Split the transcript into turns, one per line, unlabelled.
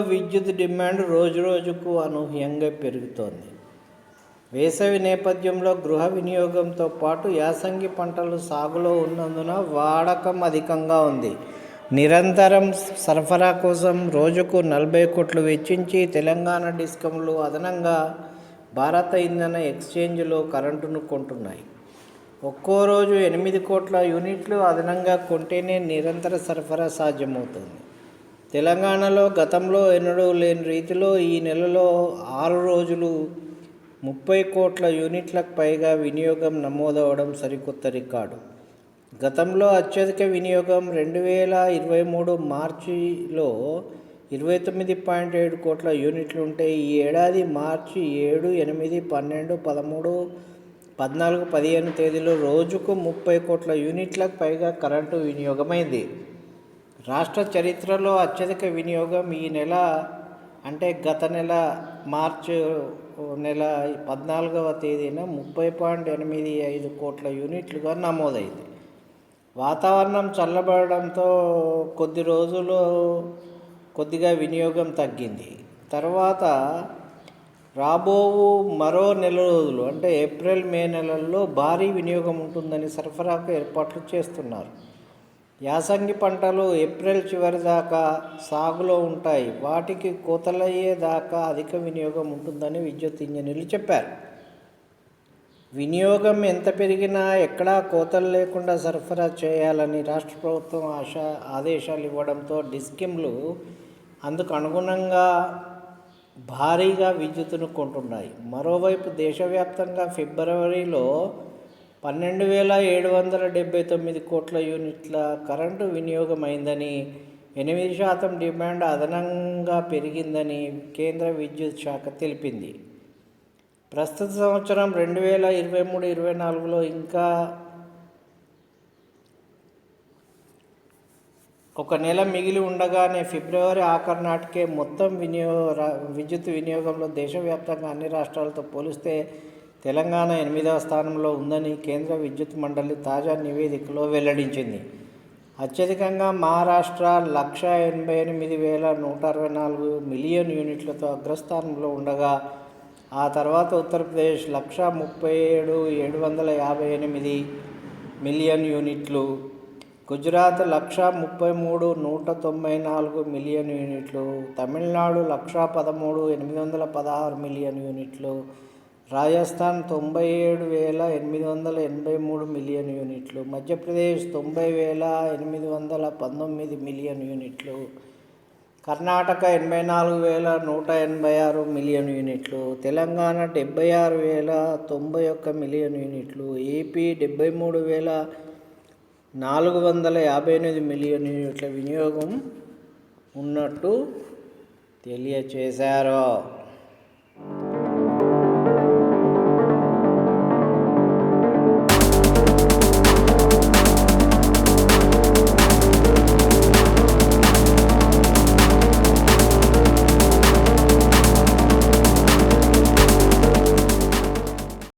విద్యుత్ డిమాండ్ రోజురోజుకు అనూహ్యంగా పెరుగుతోంది. వేసవి నేపథ్యంలో గృహ వినియోగంతో పాటు యాసంగి పంటలు సాగులో ఉన్నందున వాడకం అధికంగా ఉంది. నిరంతరం సరఫరా కోసం రోజుకు నలభై కోట్లు వెచ్చించి తెలంగాణ డిస్కంలు అదనంగా భారత ఇంధన ఎక్స్చేంజ్లో కరెంటును కొంటున్నాయి. ఒక్కో రోజు ఎనిమిది కోట్ల యూనిట్లు అదనంగా కొంటేనే నిరంతర సరఫరా సాధ్యమవుతుంది. తెలంగాణలో గతంలో ఎన్నడూ లేని రీతిలో ఈ నెలలో ఆరు రోజులు ముప్పై కోట్ల యూనిట్లకు పైగా వినియోగం నమోదవడం సరికొత్త రికార్డు. గతంలో అత్యధిక వినియోగం రెండు వేల ఇరవై మూడు మార్చిలో ఇరవై తొమ్మిది పాయింట్ ఏడు కోట్ల యూనిట్లు ఉంటే ఈ ఏడాది మార్చి ఏడు ఎనిమిది పన్నెండు పదమూడు పద్నాలుగు పదిహేను తేదీలో రోజుకు ముప్పై కోట్ల యూనిట్లకు పైగా కరెంటు వినియోగమైంది. రాష్ట్ర చరిత్రలో అత్యధిక వినియోగం ఈ నెల అంటే గత నెల మార్చి నెల పద్నాలుగవ తేదీన ముప్పై పాయింట్ ఎనిమిది ఐదు కోట్ల యూనిట్లుగా నమోదైంది. వాతావరణం చల్లబడడంతో కొద్ది రోజులు కొద్దిగా వినియోగం తగ్గింది. తర్వాత రాబోవు మరో నెల రోజులు అంటే ఏప్రిల్ మే నెలల్లో భారీ వినియోగం ఉంటుందని సరఫరాకు ఏర్పాట్లు చేస్తున్నారు. యాసంగి పంటలు ఏప్రిల్ చివరి దాకా సాగులో ఉంటాయి. వాటికి కోతలయ్యే దాకా అధిక వినియోగం ఉంటుందని విద్యుత్ ఇంజనీర్లు చెప్పారు. వినియోగం ఎంత పెరిగినా ఎక్కడా కోతలు లేకుండా సరఫరా చేయాలని రాష్ట్ర ప్రభుత్వం ఆశ ఆదేశాలు ఇవ్వడంతో డిస్కిమ్లు అందుకు అనుగుణంగా భారీగా విద్యుత్తును కొంటున్నాయి. మరోవైపు దేశవ్యాప్తంగా ఫిబ్రవరిలో పన్నెండు వేల ఏడు వందల డెబ్బై తొమ్మిది కోట్ల యూనిట్ల కరెంటు వినియోగమైందని ఎనిమిది శాతం డిమాండ్ అదనంగా పెరిగిందని కేంద్ర విద్యుత్ శాఖ తెలిపింది. ప్రస్తుత సంవత్సరం రెండు వేల ఇరవై మూడు ఇరవై నాలుగులో ఇంకా ఒక నెల మిగిలి ఉండగానే ఫిబ్రవరి ఆఖరి నాటికే మొత్తం వినియోగ విద్యుత్ వినియోగంలో దేశవ్యాప్తంగా అన్ని రాష్ట్రాలతో పోలిస్తే తెలంగాణ ఎనిమిదవ స్థానంలో ఉందని కేంద్ర విద్యుత్ మండలి తాజా నివేదికలో వెల్లడించింది. అత్యధికంగా మహారాష్ట్ర లక్ష ఎనభై ఎనిమిది వేల నూట అరవై నాలుగు మిలియన్ యూనిట్లతో అగ్రస్థానంలో ఉండగా ఆ తర్వాత ఉత్తరప్రదేశ్ లక్ష ముప్పై ఏడు ఏడు వందల యాభై ఎనిమిది మిలియన్ యూనిట్లు గుజరాత్ లక్ష ముప్పై మూడు నూట తొంభై నాలుగు మిలియన్ యూనిట్లు తమిళనాడు లక్ష పదమూడు ఎనిమిది వందల పదహారు మిలియన్ యూనిట్లు రాజస్థాన్ తొంభై ఏడు వేల ఎనిమిది వందల ఎనభై మూడు మిలియన్ యూనిట్లు మధ్యప్రదేశ్ తొంభై వేల ఎనిమిది వందల పంతొమ్మిది మిలియన్ యూనిట్లు కర్ణాటక ఎనభై నాలుగు వేల నూట ఎనభై ఆరు మిలియన్ యూనిట్లు తెలంగాణ డెబ్బై ఆరు వేల తొంభై ఒక్క మిలియన్ యూనిట్లు ఏపీ డెబ్బై మూడు వేల నాలుగు వందల యాభై ఎనిమిది మిలియన్ యూనిట్ల వినియోగం ఉన్నట్టు తెలియచేశారు.